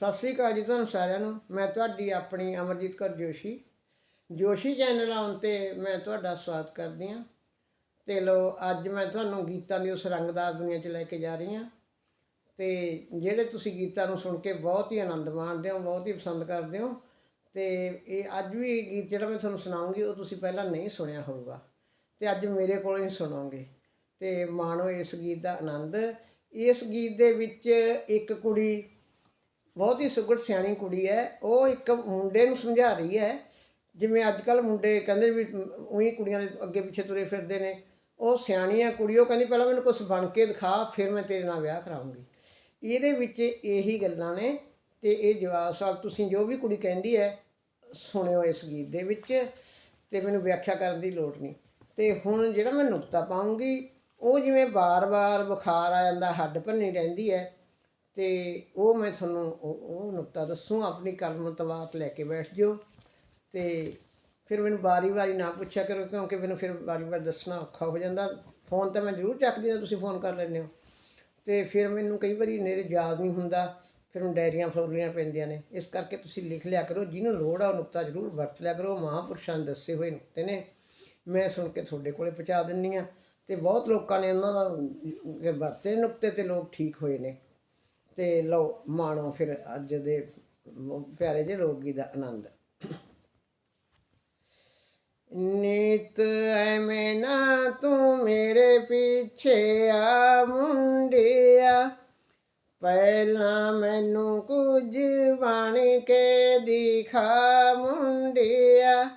ਸਤਿ ਸ੍ਰੀ ਅਕਾਲ ਜੀ ਤੁਹਾਨੂੰ ਸਾਰਿਆਂ ਨੂੰ। ਮੈਂ ਤੁਹਾਡੀ ਆਪਣੀ ਅਮਰਜੀਤ ਕੌਰ ਜੋਸ਼ੀ। ਜੋਸ਼ੀ ਚੈਨਲ ਆਉਣ ਤੇ ਮੈਂ ਤੁਹਾਡਾ ਸਵਾਗਤ ਕਰਦੀ ਹਾਂ। ਤੇ ਲੋ, ਅੱਜ ਮੈਂ ਤੁਹਾਨੂੰ ਗੀਤਾਂ ਦੀ ਉਸ ਰੰਗਦਾਰ ਦੁਨੀਆ 'ਚ ਲੈ ਕੇ ਜਾ ਰਹੀ ਹਾਂ। ਤੇ ਜਿਹੜੇ ਤੁਸੀਂ ਗੀਤਾਂ ਨੂੰ ਸੁਣ ਕੇ ਬਹੁਤ ਹੀ ਆਨੰਦ ਮਾਣਦੇ ਹੋ, ਬਹੁਤ ਹੀ ਪਸੰਦ ਕਰਦੇ ਹੋ, ਤੇ ਇਹ ਅੱਜ ਵੀ ਗੀਤ ਜਿਹੜਾ ਮੈਂ ਤੁਹਾਨੂੰ ਸੁਣਾਉਂਗੀ, ਉਹ ਤੁਸੀਂ ਪਹਿਲਾਂ ਨਹੀਂ ਸੁਣਿਆ ਹੋਊਗਾ। ਤੇ ਅੱਜ ਮੇਰੇ ਕੋਲੋਂ ਹੀ ਸੁਣੋਗੇ। ਤੇ ਮਾਣੋ ਇਸ ਗੀਤ ਦਾ ਆਨੰਦ। ਇਸ ਗੀਤ ਦੇ ਵਿੱਚ ਇੱਕ ਕੁੜੀ ਬਹੁਤ ਹੀ ਸੁਗੜ ਸਿਆਣੀ ਕੁੜੀ ਹੈ। ਉਹ ਇੱਕ ਮੁੰਡੇ ਨੂੰ ਸਮਝਾ ਰਹੀ ਹੈ। ਜਿਵੇਂ ਅੱਜ ਕੱਲ ਮੁੰਡੇ ਕਹਿੰਦੇ ਵੀ ਉਹੀ ਕੁੜੀਆਂ ਦੇ ਅੱਗੇ ਪਿੱਛੇ ਤੁਰੇ ਫਿਰਦੇ ਨੇ। ਉਹ ਸਿਆਣੀ ਹੈ ਕੁੜੀ, ਉਹ ਕਹਿੰਦੀ ਪਹਿਲਾਂ ਮੈਨੂੰ ਕੁਝ ਬਣ ਕੇ ਦਿਖਾ, ਫਿਰ ਮੈਂ ਤੇਰੇ ਨਾਲ ਵਿਆਹ ਕਰਾਉਂਗੀ। ਇਹਦੇ ਵਿੱਚ ਇਹੀ ਗੱਲਾਂ ਨੇ ਤੇ ਇਹ ਜਵਾਬ ਸਵਾਲ ਤੁਸੀਂ ਜੋ ਵੀ ਕੁੜੀ ਕਹਿੰਦੀ ਹੈ, ਸੁਣਿਓ ਇਸ ਗੀਤ ਦੇ ਵਿੱਚ ਤੇ ਮੈਨੂੰ ਵਿਆਖਿਆ ਕਰਨ ਦੀ ਲੋੜ ਨਹੀਂ। ਤੇ ਹੁਣ ਜਿਹੜਾ ਮੈਂ ਨੁਕਤਾ ਪਾਉਂਗੀ, ਉਹ ਜਿਵੇਂ ਬਾਰ-ਬਾਰ ਬੁਖਾਰ ਆ ਜਾਂਦਾ, ਹੱਡ ਭੰਨੀ ਰਹਿੰਦੀ ਹੈ ਤੇ ਉਹ ਮੈਂ ਤੁਹਾਨੂੰ ਉਹ ਉਹ ਨੁਕਤਾ ਦੱਸੂ, ਆਪਣੀ ਕਲਮ ਤਵਾਤ ਲੈ ਕੇ ਬੈਠ ਜਿਓ। ਤੇ ਫਿਰ ਮੈਨੂੰ ਵਾਰੀ-ਵਾਰੀ ਨਾ ਪੁੱਛਿਆ ਕਰੋ, ਕਿਉਂਕਿ ਮੈਨੂੰ ਫਿਰ ਵਾਰੀ-ਵਾਰੀ ਦੱਸਣਾ ਔਖਾ ਹੋ ਜਾਂਦਾ। ਫੋਨ ਤਾਂ ਮੈਂ ਜ਼ਰੂਰ ਚੱਕਦੀ ਹਾਂ, ਤੁਸੀਂ ਫੋਨ ਕਰ ਲੈਂਦੇ ਹੋ। ਤੇ ਫਿਰ ਮੈਨੂੰ ਕਈ ਵਾਰੀ ਮੇਰੇ ਯਾਦ ਨਹੀਂ ਹੁੰਦਾ, ਫਿਰ ਹੁਣ ਡਾਇਰੀਆਂ ਫਰੋਲੀਆਂ ਪੈਂਦੀਆਂ ਨੇ। ਇਸ ਕਰਕੇ ਤੁਸੀਂ ਲਿਖ ਲਿਆ ਕਰੋ, ਜਿਹਨੂੰ ਲੋੜ ਆ ਉਹ ਨੁਕਤਾ ਜ਼ਰੂਰ ਵਰਤ ਲਿਆ ਕਰੋ। ਮਹਾਂਪੁਰਸ਼ਾਂ ਨੇ ਦੱਸੇ ਹੋਏ ਨੁਕਤੇ ਨੇ। ਮੈਂ ਸੁਣ ਕੇ ਤੁਹਾਡੇ ਕੋਲੇ ਪਹੁੰਚਾ ਦਿੰਨੀ ਆ ਤੇ ਬਹੁਤ ਲੋਕਾਂ ਨੇ ਉਹਨਾਂ ਦਾ ਵਰਤੇ ਨੁਕਤੇ ਤੇ ਲੋਕ ਠੀਕ ਹੋਏ ਨੇ। ਤੇ ਲਓ ਮਾਣੋ ਫਿਰ ਅੱਜ ਦੇ ਪਿਆਰੇ ਜਿਹੇ ਲੋਕ ਗੀਤ ਦਾ ਆਨੰਦ। ਨਿਤ ਐਵੇਂ ਨਾ ਤੂੰ ਮੇਰੇ ਪਿੱਛੇ ਆ ਮੁੰਡਿਆ। ਪਹਿਲਾਂ ਮੈਨੂੰ ਕੁਝ ਬਣ ਕੇ ਦਿਖਾ ਮੁੰਡਿਆ।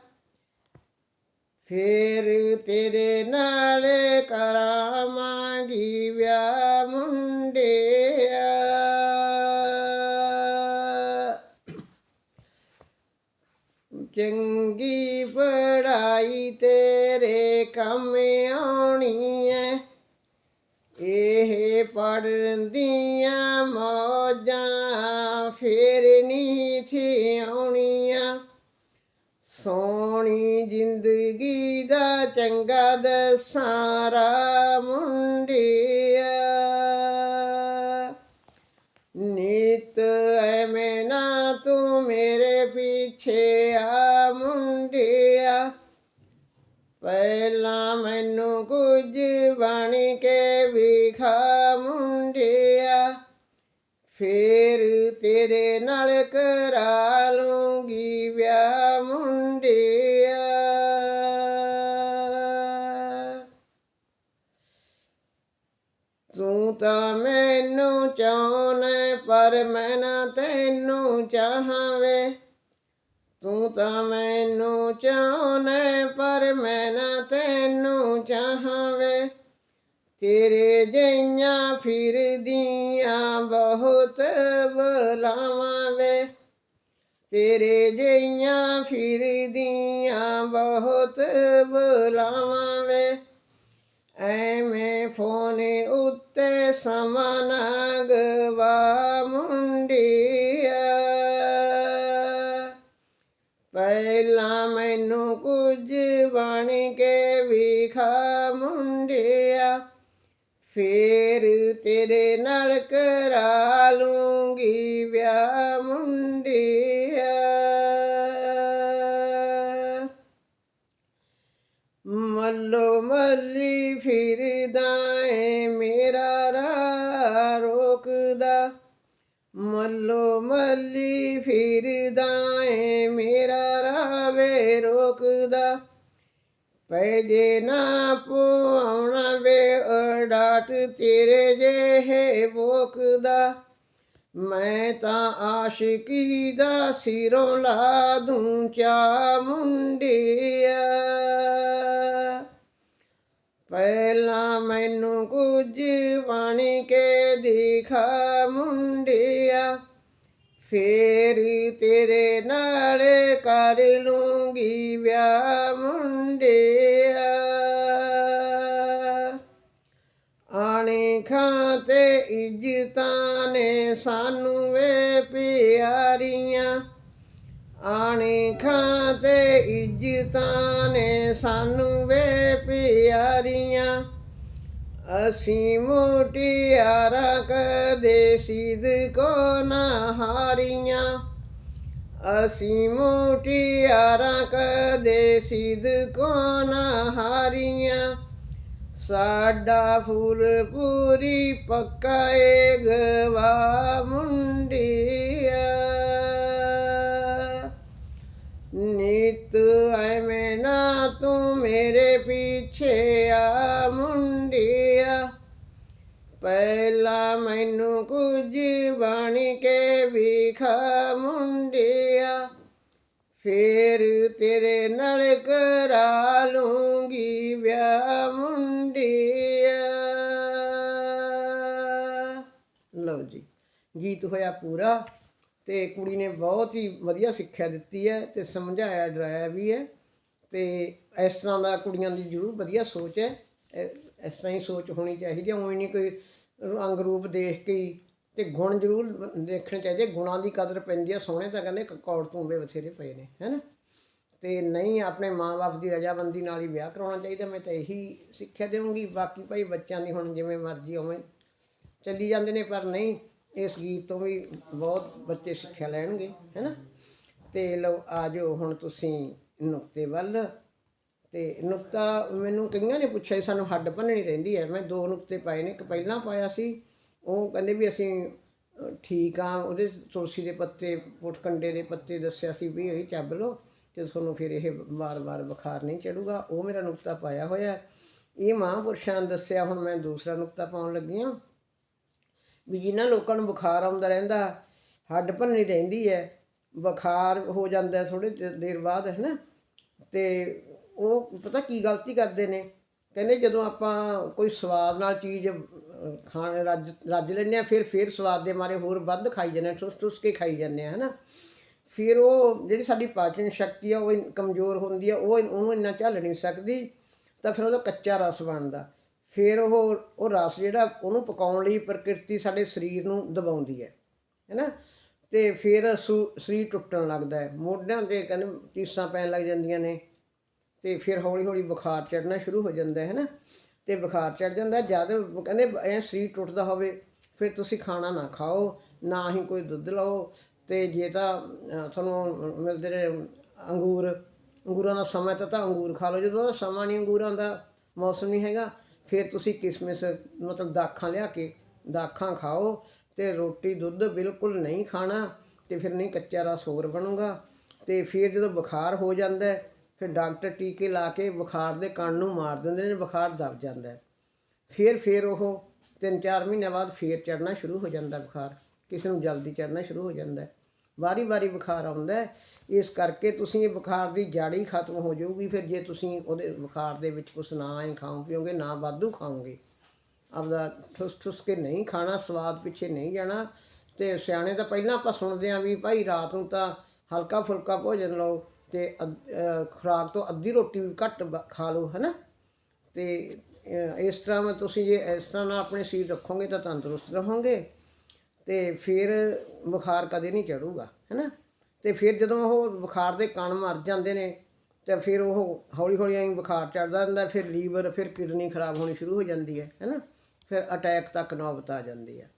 ਫੇਰ ਤੇਰੇ ਨਾਲ ਕਰਾਵਾਂਗੀ ਵਿਆਹ ਮੁੰਡੇ ਚੰਗੀ ਪੜਾਈ ਤੇਰੇ ਕੰਮ ਆਉਣੀ ਐ। ਇਹ ਪੜਨ ਮੌਜਾਂ ਫੇਰ ਨਹੀਂ ਥੀ ਆਉਣੀਆਂ। ਸੋਹਣੀ ਜ਼ਿੰਦਗੀ ਦਾ ਚੰਗਾ ਦਸਾਰਾ ਮੁੰਡੇ ਪਹਿਲਾਂ ਮੈਨੂੰ ਕੁਝ ਬਣ ਕੇ ਵਿਖਾ ਮੁੰਡਿਆ। ਫੇਰ ਤੇਰੇ ਨਾਲ ਕਰਾ ਲੂੰਗੀ ਵਿਆਹ ਮੁੰਡਿਆ। ਤੂੰ ਤਾਂ ਮੈਨੂੰ ਚਾਹਨੇ ਪਰ ਮੈਂ ਨਾ ਤੈਨੂੰ ਚਾਹਾਂਵੇ। ਤੂੰ ਤਾਂ ਮੈਨੂੰ ਚਾਹਨੇ ਪਰ ਮੈਂ ਨਾ ਤੈਨੂੰ ਚਾਹਾਂਵੇ। ਤੇਰੇ ਜਈਆਂ ਫਿਰਦੀਆਂ ਬਹੁਤ ਬਲਾਵਾਂ ਵੇ ਤੇਰੇ ਜਈਆਂ ਫਿਰਦੀਆਂ ਬਹੁਤ ਬਲਾਵਾਂ ਵੇ ਐਵੇਂ ਫੋਨ ਉੱਤੇ ਸਮਾਂ ਨਾ ਗਵਾ ਮੁੰਡਿਆ ਪਹਿਲਾਂ ਮੈਨੂੰ ਕੁਝ ਬਣ ਕੇ ਵਿਖਾ ਮੁੰਡਿਆ, ਫੇਰ ਤੇਰੇ ਨਾਲ ਕਰਾ ਲੂੰਗੀ ਵਿਆਹ ਮੁੰਡਿਆ। ਮੱਲੋ ਮੱਲੀ ਫਿਰਦਾ ਏ, ਮੇਰਾ ਰਾਹ ਰੋਕਦਾ। ਮੱਲੋ ਮੱਲੀ ਫਿਰਦਾ ਮੇਰਾ ਰਾਹ ਵੇ ਰੋਕਦਾ। ਪੈ ਜੇ ਨਾ ਪੁਆਉਣਾ ਵੇ ਅਡਾਟ ਤੇਰੇ ਜਿਹੇ ਭੋਕਦਾ ਮੈਂ ਤਾਂ ਆਸ਼ਿਕੀ ਦਾ ਸਿਰੋਂ ਲਾ ਦੂੰ ਚਾ ਮੁੰਡਿਆ। ਪਹਿਲਾਂ ਮੈਨੂੰ ਕੁਝ ਬਣ ਕੇ ਦਿਖਾ ਮੁੰਡਿਆ। ਫੇਰ ਤੇਰੇ ਨਾਲ ਕਰ ਲੂੰਗੀ ਵਿਆਹ ਮੁੰਡਿਆ। ਆਣੇ ਖਾਂ ਤੇ ਇੱਜ਼ਤਾਂ ਨੇ ਸਾਨੂੰ ਵੇ ਪਿਆਰੀਆਂ। ਆਣੇ ਖਾਂ ਤੇ ਇੱਜ਼ਤਾਂ ਨੇ ਸਾਨੂੰ ਵੇ ਪਿਆਰੀਆਂ। ਅਸੀਂ ਮੁਟਿਆਰਾਂ ਕਦੇ ਸਿੱਧ ਕੋ ਨਾ ਹਾਰੀਆਂ। ਅਸੀਂ ਮੁਟਿਆਰਾਂ ਕਦੇ ਸਿੱਧ ਕੋ ਨਾ ਹਾਰੀਆਂ। ਸਾਡਾ ਫੁੱਲ ਪੂਰੀ ਪੱਕਾ ਏ ਗਵਾ ਮੁੰਡਿਆ। ਨਿਤ ਐਵੇਂ ਨਾ ਤੂੰ ਮੇਰੇ ਪਿੱਛੇ ਆ ਮੁੰਡਿਆ। ਪਹਿਲਾ ਮੈਨੂੰ ਕੁਝ ਬਣ ਕੇ ਵਿਖਾ ਮੁੰਡਿਆ, ਫੇਰ ਤੇਰੇ ਨਾਲ ਕਰਾ ਲੂੰਗੀ ਵਿਆਹ ਮੁੰਡਿਆ। ਲਓ ਜੀ, ਗੀਤ ਹੋਇਆ ਪੂਰਾ ਤੇ ਕੁੜੀ ਨੇ ਬਹੁਤ ਹੀ ਵਧੀਆ ਸਿੱਖਿਆ ਦਿੱਤੀ ਹੈ ਤੇ ਸਮਝਾਇਆ, ਡਰਾਇਆ ਵੀ ਹੈ ਤੇ ਇਸ ਤਰ੍ਹਾਂ ਦਾ ਕੁੜੀਆਂ ਦੀ ਜ਼ਰੂਰ ਵਧੀਆ ਸੋਚ ਹੈ। ਇਸ ਤਰ੍ਹਾਂ ਹੀ ਸੋਚ ਹੋਣੀ ਚਾਹੀਦੀ ਹੈ ਉਹੀ ਨਹੀਂ ਕੋਈ ਰੰਗ ਰੂਪ ਦੇਖ ਕੇ ਹੀ ਤੇ ਗੁਣ ਜ਼ਰੂਰ ਦੇਖਣੇ ਚਾਹੀਦੇ ਗੁਣਾਂ ਦੀ ਕਦਰ ਪੈਂਦੀ ਹੈ ਸੋਹਣੇ ਤਾਂ ਕਹਿੰਦੇ ਕੌੜ ਤੂੰਬੇ ਬਥੇਰੇ ਪਏ ਨੇ, ਹੈਨਾ? ਤੇ ਨਹੀਂ ਆਪਣੇ ਮਾਪੇ ਦੀ ਰਜਾਬੰਦੀ ਨਾਲ ਹੀ ਵਿਆਹ ਕਰਾਉਣਾ ਚਾਹੀਦਾ, ਮੈਂ ਤਾਂ ਇਹੀ ਸਿੱਖਿਆ ਦੇਵਾਂਗੀ, ਬਾਕੀ ਭਾਈ ਬੱਚਿਆਂ ਦੀ ਹੁਣ ਜਿਵੇਂ ਮਰਜ਼ੀ ਉਵੇਂ ਚੱਲੀ ਜਾਂਦੇ ਨੇ, ਪਰ ਨਹੀਂ, ਇਸ ਗੀਤ ਤੋਂ ਵੀ ਬਹੁਤ ਬੱਚੇ ਸਿੱਖਿਆ ਲੈਣਗੇ, ਹੈਨਾ? ਤੇ ਲਓ, ਆ ਜਾਓ ਹੁਣ ਤੁਸੀਂ ਨੁਕਤੇ ਵੱਲ। ਤੇ ਨੁਕਤਾ ਮੈਨੂੰ ਕਈਆਂ ਨੇ ਪੁੱਛਿਆ ਸੀ ਸਾਨੂੰ ਹੱਡ ਭੰਨਣੀ ਰਹਿੰਦੀ ਹੈ। ਮੈਂ ਦੋ ਨੁਕਤੇ ਪਾਏ ਨੇ, ਇੱਕ ਪਹਿਲਾਂ ਪਾਇਆ ਸੀ, ਉਹ ਕਹਿੰਦੇ ਵੀ ਅਸੀਂ ਠੀਕ ਆ ਉਹਦੇ ਤੁਲਸੀ ਦੇ ਪੱਤੇ ਪੁੱਟਕੰਡੇ ਦੇ ਪੱਤੇ ਦੱਸਿਆ ਸੀ ਵੀ ਇਹ ਚੱਬ ਲਓ ਤੇ ਤੁਹਾਨੂੰ ਫਿਰ ਇਹ ਵਾਰ-ਵਾਰ ਬੁਖਾਰ ਨਹੀਂ ਚੜੂਗਾ। ਉਹ ਮੇਰਾ ਨੁਕਤਾ ਪਾਇਆ ਹੋਇਆ ਇਹ ਮਹਾਂਪੁਰਸ਼ਾਂ ਨੇ ਦੱਸਿਆ, ਹੁਣ ਮੈਂ ਦੂਸਰਾ ਨੁਕਤਾ ਪਾਉਣ ਲੱਗੀ ਹਾਂ। ਵੀ ਜਿਨ੍ਹਾਂ ਲੋਕਾਂ ਨੂੰ ਬੁਖਾਰ ਆਉਂਦਾ ਰਹਿੰਦਾ, ਹੱਡ ਭੰਨੀ ਰਹਿੰਦੀ ਹੈ, ਬੁਖਾਰ ਹੋ ਜਾਂਦਾ ਥੋੜੇ ਦੇਰ ਬਾਅਦ ਹੈ ਨਾ ਤੇ ਉਹ ਪਤਾ ਕੀ ਗਲਤੀ ਕਰਦੇ ਨੇ? ਕਹਿੰਦੇ ਜਦੋਂ ਆਪਾਂ ਕੋਈ ਸਵਾਦ ਨਾਲ ਚੀਜ਼ ਖਾਣ ਰੱਜ ਰੱਜ ਲੈਂਦੇ ਆ ਫਿਰ ਫਿਰ ਸਵਾਦ ਦੇ ਮਾਰੇ ਹੋਰ ਵੱਧ ਖਾਈ ਜਾਂਦੇ ਹਾਂ, ਠੁਸ ਠੁਸ ਕੇ ਖਾਈ ਜਾਂਦੇ ਆ ਹਨਾ? ਫਿਰ ਉਹ ਜਿਹੜੀ ਸਾਡੀ ਪਾਚਨ ਸ਼ਕਤੀ ਆ, ਉਹ ਇਨ- ਕਮਜ਼ੋਰ ਹੁੰਦੀ ਆ, ਉਹ ਉਹਨੂੰ ਇੰਨਾ ਝੱਲ ਨਹੀਂ ਸਕਦੀ, ਤਾਂ ਫਿਰ ਉਹਦਾ ਕੱਚਾ ਰਸ ਬਣਦਾ। ਫਿਰ ਉਹ ਉਹ ਰਸ ਜਿਹੜਾ ਉਹਨੂੰ ਪਕਾਉਣ ਲਈ ਪ੍ਰਕਿਰਤੀ ਸਾਡੇ ਸਰੀਰ ਨੂੰ ਦਬਾਉਂਦੀ ਹੈ, ਹੈਨਾ? ਤੇ ਫਿਰ ਸੂ- ਸਰੀਰ ਟੁੱਟਣ ਲੱਗਦਾ ਹੈ। ਮੋਢਿਆਂ ਤੇ ਕਹਿੰਦੇ ਟੀਸਾਂ ਪੈਣ ਲੱਗ ਜਾਂਦੀਆਂ ਨੇ। ਤੇ ਫਿਰ ਹੌਲੀ ਹੌਲੀ ਬੁਖਾਰ ਚੜਨਾ ਸ਼ੁਰੂ ਹੋ ਜਾਂਦਾ ਹੈ ਨਾ, ਤੇ ਬੁਖਾਰ ਚੜ ਜਾਂਦਾ ਜਦ ਕਹਿੰਦੇ ਐ ਸਰੀਰ ਟੁੱਟਦਾ ਹੋਵੇ, ਫਿਰ ਤੁਸੀਂ ਖਾਣਾ ਨਾ ਖਾਓ, ਨਾ ਹੀ ਕੋਈ ਦੁੱਧ ਲਓ, ਤੇ ਜੇ ਤਾਂ ਤੁਹਾਨੂੰ ਮਿਲਦੇ ਨੇ ਅੰਗੂਰ, ਅੰਗੂਰਾਂ ਦਾ ਸਮਾਂ ਤਾਂ ਤਾਂ ਅੰਗੂਰ ਖਾ ਲਓ, ਜਦੋਂ ਉਹਦਾ ਸਮਾਂ ਨਹੀਂ ਅੰਗੂਰਾਂ ਦਾ, ਮੌਸਮ ਨਹੀਂ ਹੈਗਾ, ਫਿਰ ਤੁਸੀਂ ਕਿਸਮਿਸ ਮਤਲਬ ਦਾਖਾਂ ਲਿਆ ਕੇ ਦਾਖਾਂ ਖਾਓ, ਤੇ ਰੋਟੀ ਦੁੱਧ ਬਿਲਕੁਲ ਨਹੀਂ ਖਾਣਾ, ਤੇ ਫਿਰ ਨਹੀਂ ਕੱਚਾ ਰਸ ਹੋਰ ਬਣੂਗਾ, ਤੇ ਫਿਰ ਜਦੋਂ ਬੁਖਾਰ ਹੋ ਜਾਂਦਾ ਫਿਰ ਡਾਕਟਰ ਟੀਕੇ ਲਾ ਕੇ ਬੁਖਾਰ ਦੇ ਕਣ ਨੂੰ ਮਾਰ ਦਿੰਦੇ ਨੇ, ਬੁਖਾਰ ਦਬ ਜਾਂਦਾ ਫਿਰ ਫਿਰ ਉਹ 3-4 ਮਹੀਨਿਆਂ ਬਾਅਦ ਫਿਰ ਚੜਨਾ ਸ਼ੁਰੂ ਹੋ ਜਾਂਦਾ ਬੁਖਾਰ, ਕਿਸੇ ਨੂੰ ਜਲਦੀ ਚੜਨਾ ਸ਼ੁਰੂ ਹੋ ਜਾਂਦਾ ਵਾਰੀ ਵਾਰੀ ਬੁਖਾਰ ਆਉਂਦਾ ਇਸ ਕਰਕੇ ਤੁਸੀਂ ਇਹ ਬੁਖਾਰ ਦੀ ਜੜ ਹੀ ਖਤਮ ਹੋ ਜਾਊਗੀ, ਫਿਰ ਜੇ ਤੁਸੀਂ ਉਹਦੇ ਬੁਖਾਰ ਦੇ ਵਿੱਚ ਕੁਛ ਨਾ ਹੀ ਖਾਓ ਪੀਓਗੇ, ਨਾ ਵਾਧੂ ਖਾਓਗੇ। ਆਪਦਾ ਠੁਸ ਠੁਸ ਕੇ ਨਹੀਂ ਖਾਣਾ, ਸਵਾਦ ਪਿੱਛੇ ਨਹੀਂ ਜਾਣਾ। ਤੇ ਸਿਆਣੇ ਤਾਂ ਪਹਿਲਾਂ ਆਪਾਂ ਸੁਣਦੇ ਆਂ ਵੀ ਭਾਈ ਰਾਤ ਨੂੰ ਤਾਂ ਹਲਕਾ ਫੁਲਕਾ ਭੋਜਨ ਲਓ ਤੇ ਅੱਧ- ਖੁਰਾਕ ਤੋਂ ਅੱਧੀ ਰੋਟੀ ਵੀ ਘੱਟ ਬ- ਖਾ ਲਓ, ਹਨਾ? ਤੇ ਅਹ ਇਸ ਤਰ੍ਹਾਂ ਮੈਂ ਤੁਸੀਂ ਜੇ ਇਸ ਤਰ੍ਹਾਂ ਨਾਲ ਆਪਣੇ ਸਰੀਰ ਰੱਖੋਗੇ ਤਾਂ ਤੰਦਰੁਸਤ ਰਹੋਗੇ ਤੇ ਫਿਰ ਬੁਖਾਰ ਕਦੇ ਨਹੀਂ ਚੜੂਗਾ, ਹੈਨਾ? ਤੇ ਫਿਰ ਜਦੋਂ ਉਹ ਬੁਖਾਰ ਦੇ ਕਣ ਮਰ ਜਾਂਦੇ ਨੇ, ਤੇ ਫਿਰ ਉਹ ਹੌਲੀ ਹੌਲੀ ਐਂ ਬੁਖਾਰ ਚੜਦਾ ਰਹਿੰਦਾ, ਫਿਰ ਲੀਵਰ, ਫਿਰ ਕਿਡਨੀ ਖਰਾਬ ਹੋਣੀ ਸ਼ੁਰੂ ਹੋ ਜਾਂਦੀ ਹੈ, ਹੈਨਾ? ਫਿਰ ਅਟੈਕ ਤੱਕ ਨੌਬਤ ਆ ਜਾਂਦੀ ਹੈ।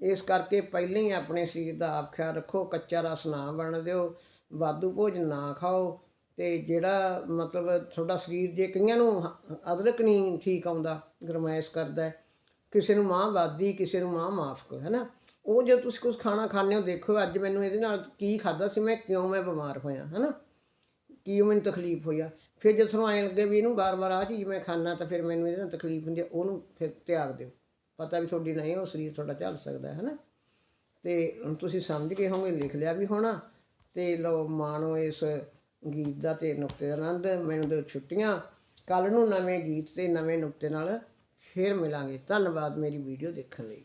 ਇਸ ਕਰਕੇ ਪਹਿਲਾਂ ਹੀ ਆਪਣੇ ਸਰੀਰ ਦਾ ਆਪ ਖਿਆਲ ਰੱਖੋ, ਕੱਚਾ ਰਸ ਨਾ ਬਣ ਦਿਓ ਵਾਧੂ ਭੋਜਨ ਨਾ ਖਾਓ ਤੇ ਜਿਹੜਾ ਮਤਲਬ ਤੁਹਾਡਾ ਸਰੀਰ ਜੇ ਕਈਆਂ ਨੂੰ ਅਦਰਕ ਨਹੀਂ ਠੀਕ ਆਉਂਦਾ ਗਰਮੈਸ਼ ਕਰਦਾ ਕਿਸੇ ਨੂੰ ਮਾਂ ਵਾਦੀ ਕਿਸੇ ਨੂੰ ਮਾਂ ਮਾਫਕ ਹੈ ਨਾ? ਉਹ ਜੇ ਤੁਸੀਂ ਕੁਝ ਖਾਣਾ ਖਾਂਦੇ ਹੋ, ਦੇਖੋ ਅੱਜ ਮੈਨੂੰ ਇਹਦੇ ਨਾਲ ਕੀ ਖਾਦਾ ਸੀ, ਮੈਂ ਕਿਉਂ ਮੈਂ ਬਿਮਾਰ ਹੋਇਆ, ਹੈ ਨਾ? ਕੀ ਮੈਨੂੰ ਤਕਲੀਫ ਹੋਇਆ ਫਿਰ ਜੇ ਤੁਹਾਨੂੰ ਐਂ ਲੱਗੇ ਵੀ ਇਹਨੂੰ ਬਾਰ-ਬਾਰ ਆ ਚੀਜ਼ ਮੈਂ ਖਾਣਾ ਤਾਂ ਫਿਰ ਮੈਨੂੰ ਇਹਦੇ ਨਾਲ ਤਕਲੀਫ ਹੁੰਦੀ ਹੈ ਉਹਨੂੰ ਫਿਰ ਤਿਆਗ ਦਿਓ। ਪਤਾ ਵੀ ਤੁਹਾਡੀ ਨਹੀਂ, ਉਹ ਸਰੀਰ ਤੁਹਾਡਾ ਚੱਲ ਸਕਦਾ, ਹੈ ਨਾ? ਤੇ ਤੁਸੀਂ ਸਮਝ ਗਏ ਹੋਵੋਗੇ, ਲਿਖ ਲਿਆ ਵੀ ਹੋਣਾ। ਤੇ ਲਓ ਮਾਣੋ ਇਸ ਗੀਤ ਦਾ ਤੇ ਨੁਕਤੇ ਦਾ ਆਨੰਦ, ਮੈਨੂੰ ਦਿਓ ਛੁੱਟੀਆਂ। ਕੱਲ ਨੂੰ ਨਵੇਂ ਗੀਤ ਤੇ ਨਵੇਂ ਨੁਕਤੇ ਨਾਲ ਫੇਰ ਮਿਲਾਂਗੇ। ਧੰਨਵਾਦ ਮੇਰੀ ਵੀਡੀਓ ਦੇਖਣ ਲਈ।